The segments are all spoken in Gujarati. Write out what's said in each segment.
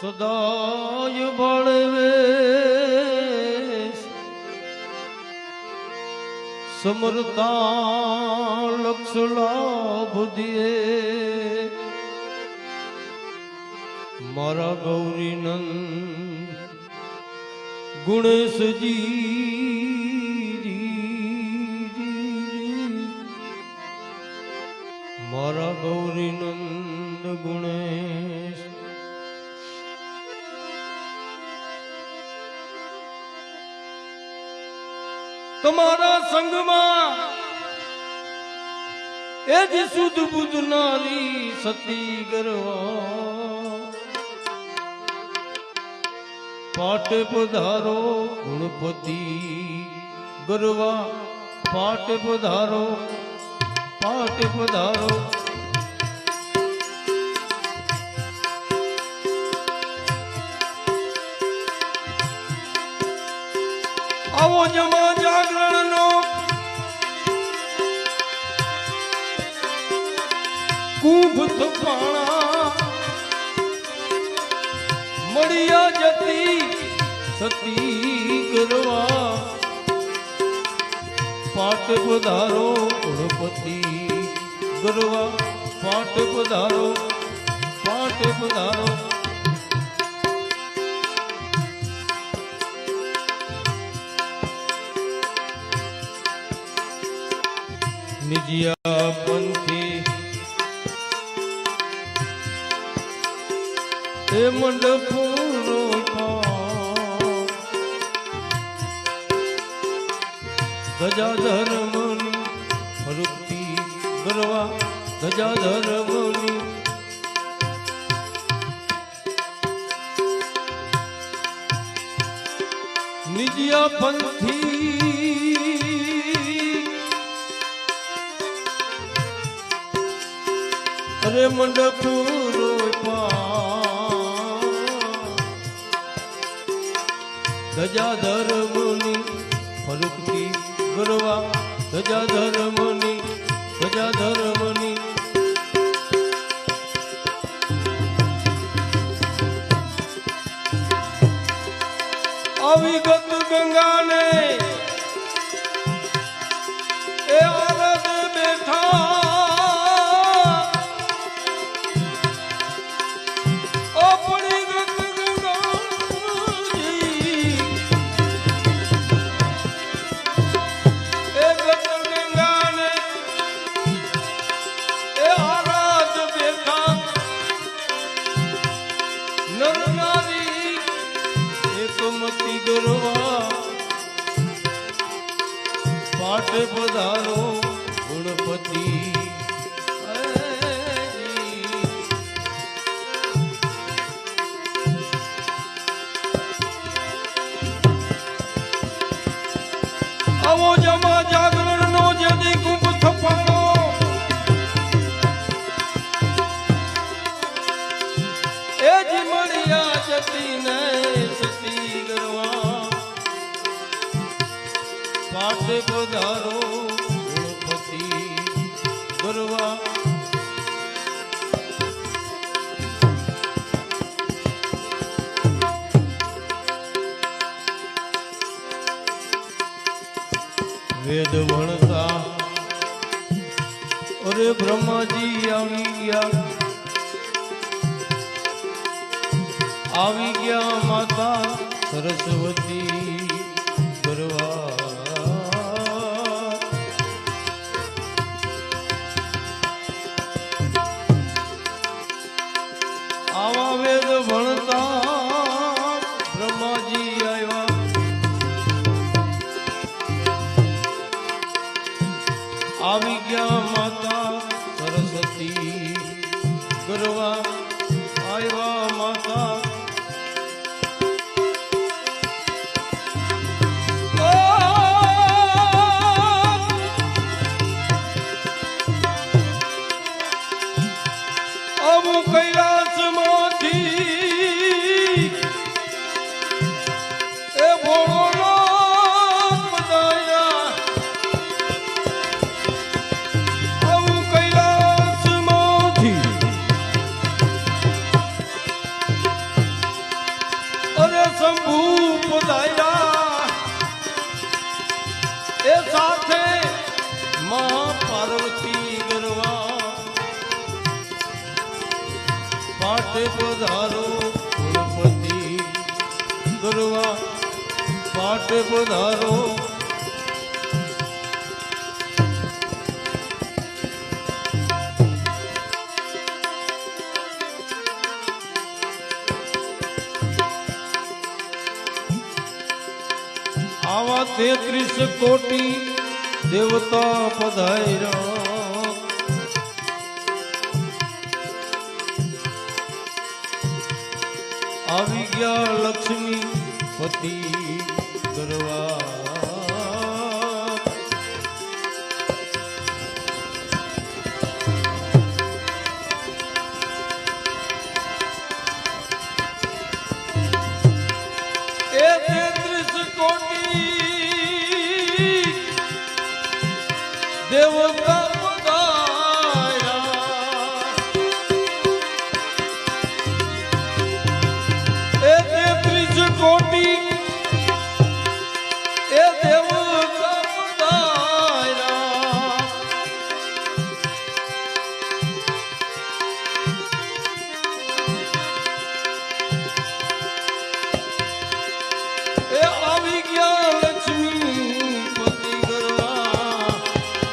સદાય બળવે સમરતા લક્ષ લાભ દે મારા ગૌરી નંદ ગુણેશજી મારા ગૌરી નંદ ગુણેશ સંગમાં એ જ સુધ બુધ નારી સતી ગરવા. પાટ પધારો ગુણપતિ ગરવા. પાટ પધારો પાટ પધારો. આવો જમા કુંભ થપાણા મળ્યા જતી સતી ગરવા. પાટ પધારો ગુણપતિ ગરવા. પાટ પધારો, પાટ નિજિયા પંથી એ મંડપુરો ગજાધર મુનિ ફરુક્તિ ગરવા ગજાધર મુનિ. નિજિયા પંથી. અરે મંડપુરો ગજાધર ધર્મની ફરુકતી ગરવા ધજા ધર્મની ધજા મુનિ આવો જમા જાગરણ નો જેદી કુંભ થપાણો એ જ મળ્યા જતી ને સતી ગરવા પાઠ પધારો ગુણપતિ વેદ ભણતા અરે બ્રહ્માજી આવી ગયા. આવી ગયા માતા સરસ્વતી ગરવા મારે પધારો ગુણપતિ ગરવા પાટે પધારો. આવા તેત્રીસ કોટી દેવતા પધાર્યા. લક્ષ્મી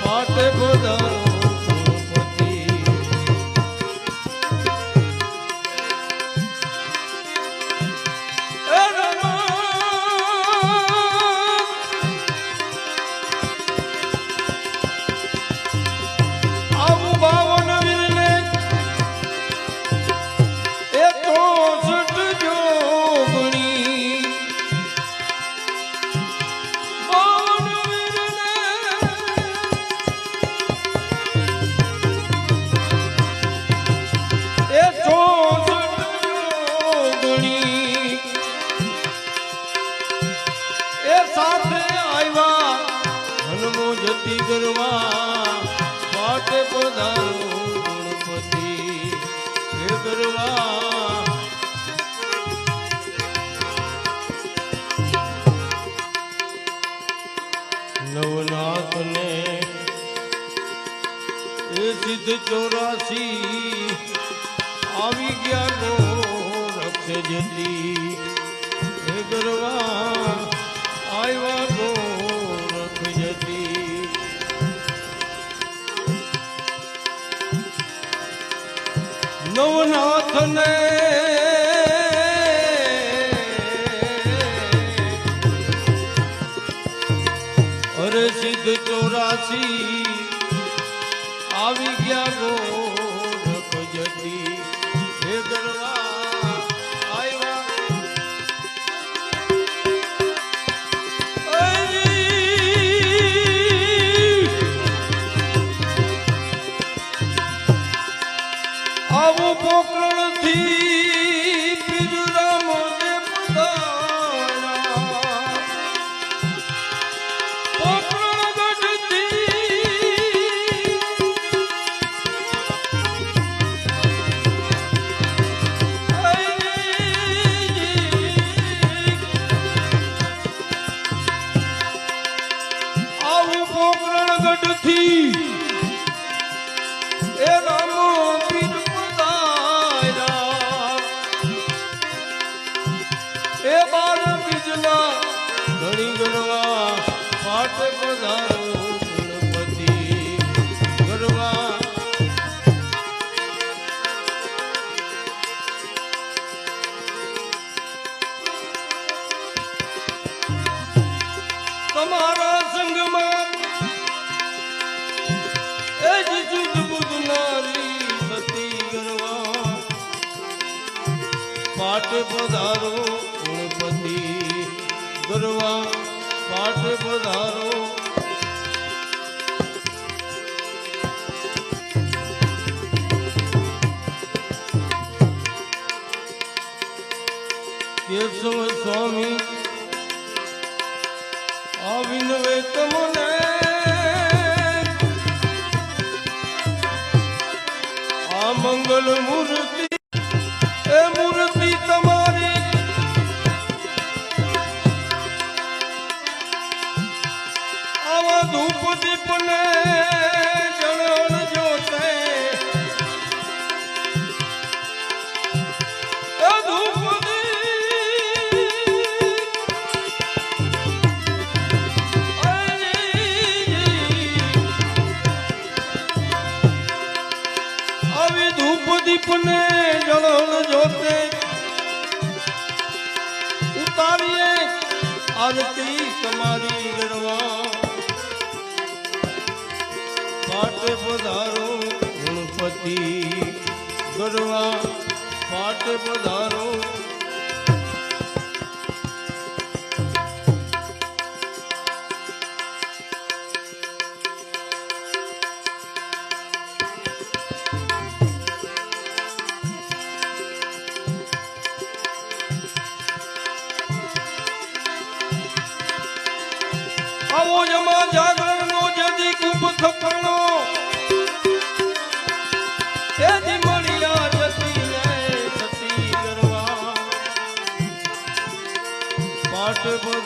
માટે ખોદા કરવા નવનાથને એ સિદ્ધ ચોરાસી આવી ગયા ગો રક્ષ જતી ગરવા નવનાથ ને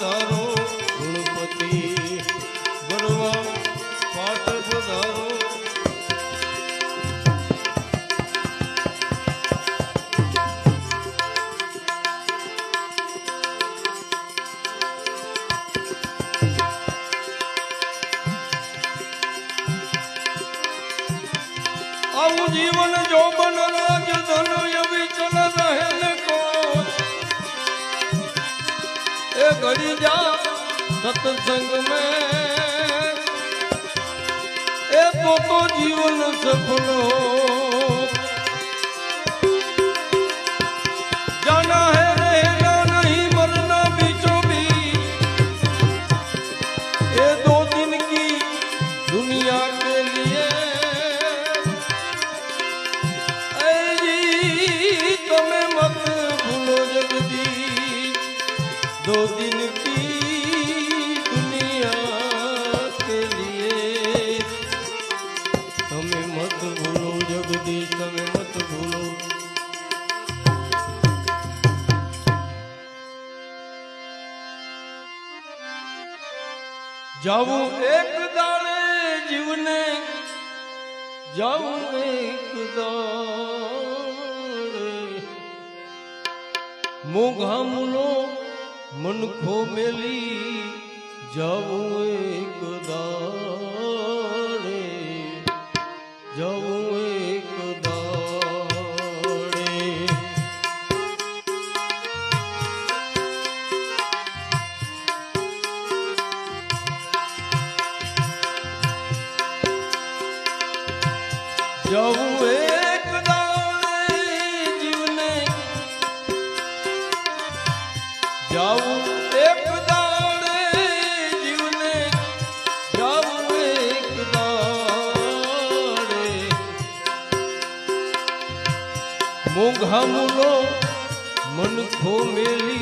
પધારો ગુણપતિ ભરવા પાઠ પધારો. આવું જીવન જોબન રાજ ધનુય घड़ी जा सत्संग में ए तो, तो जीवन सफलो જવું એક દાડે જીવને જવું એક મોઘામનો મનખો મેલી જવું એક હમલો મન ખો મેલી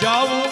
જાવું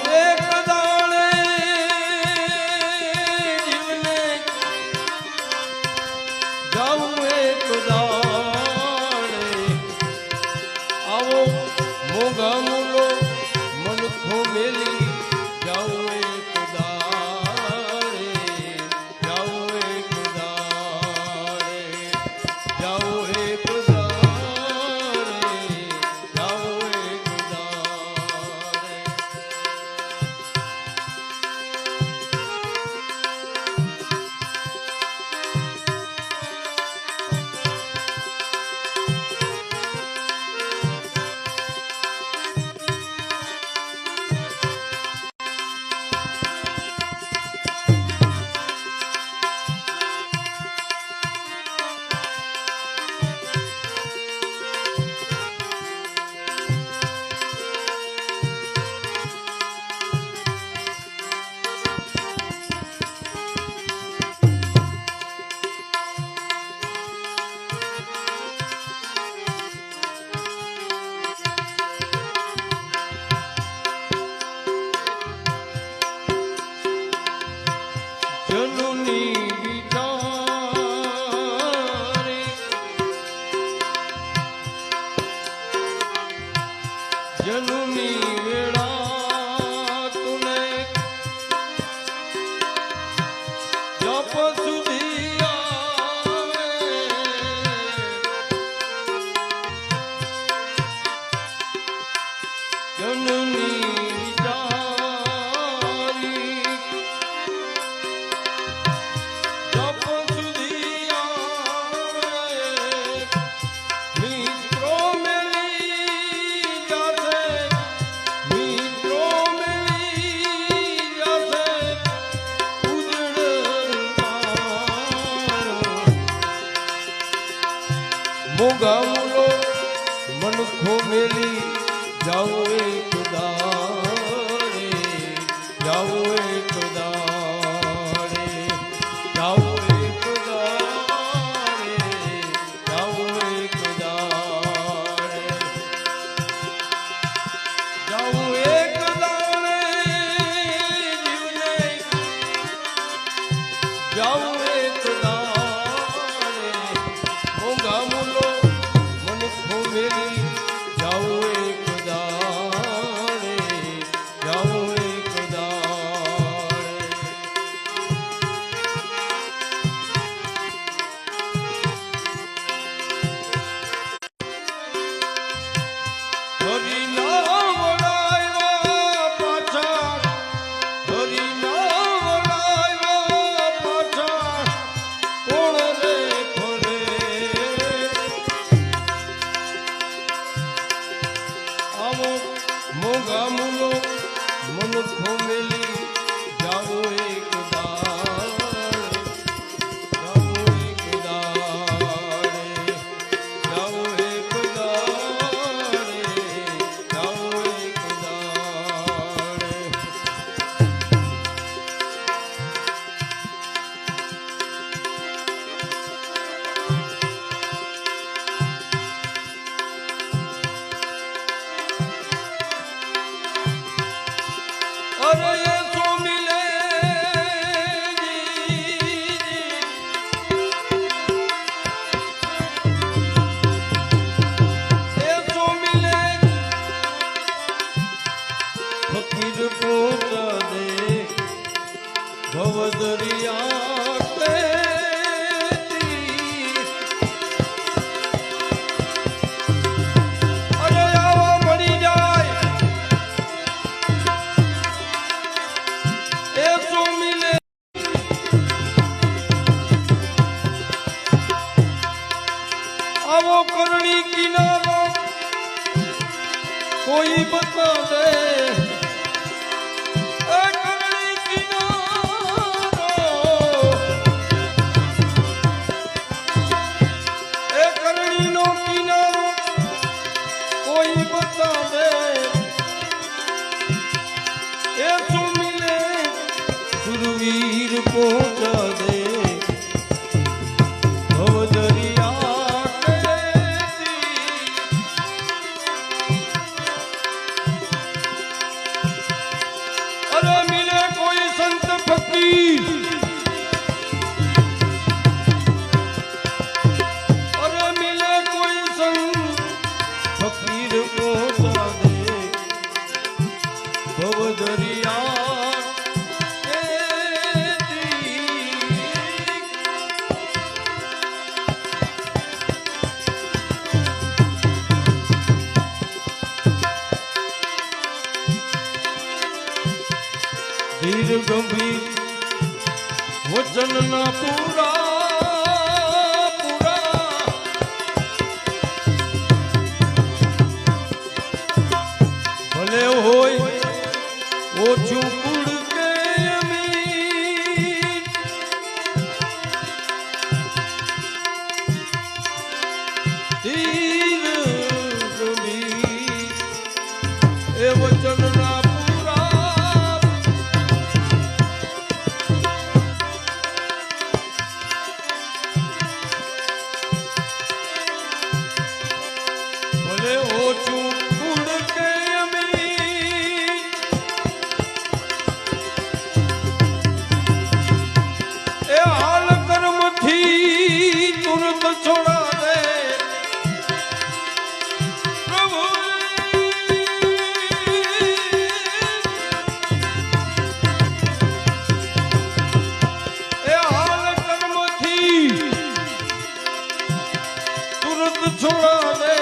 છોડો દે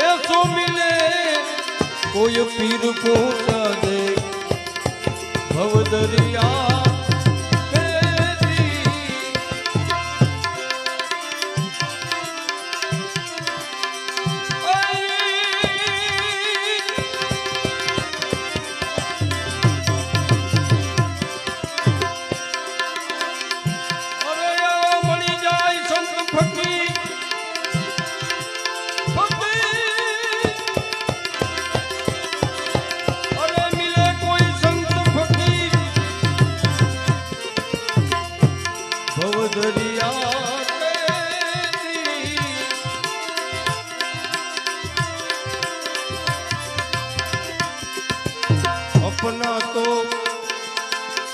એ સોમિલે કોઈ પીર પૂજા દે ભવ દરિયા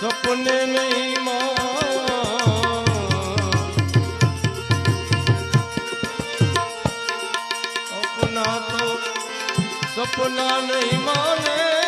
સપને નહીં સપના તો સપના નહીં માને